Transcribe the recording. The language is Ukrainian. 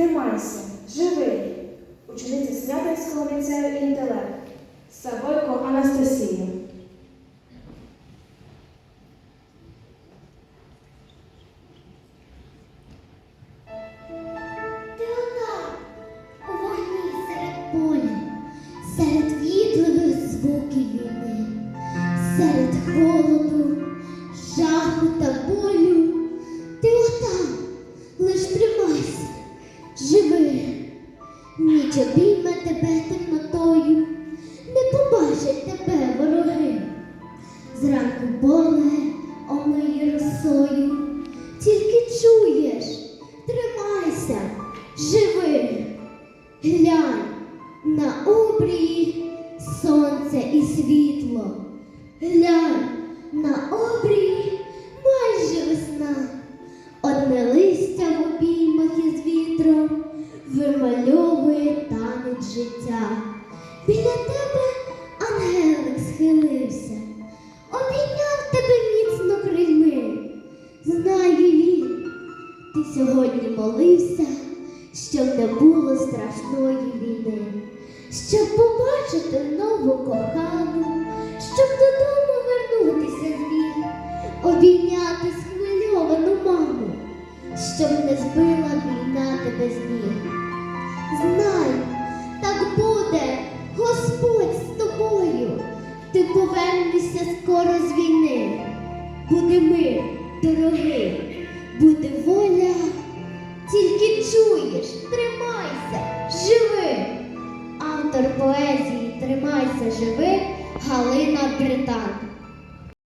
Тримайся, живий. Учениця Снятинського ліцею інтелект. Савойко Анастасія. Серед холоду, жаху та болю. Живи, ніч обійме тебе темнотою, не побачать тебе вороги. Зранку поле омиє росою, тільки чуєш, тримайся, живи, глянь на обрії сонце і світло, глянь на обрії майже весна, одне листя вітром вимальовує танець життя. Біля тебе ангелик схилився, обійняв тебе міцно крильми. Знає він, ти сьогодні молився, щоб не було страшної війни, щоб побачити нову кохану, щоб додому вернутися зміг, обійняти схвильовану маму, щоб не збила війна тебе з ніг. Знай, так буде, Господь з тобою. Ти повернешся скоро з війни. Буде мир, дорогий, буде воля. Тільки чуєш, тримайся, живи. Автор поезії Тримайся, живи Галина Британ.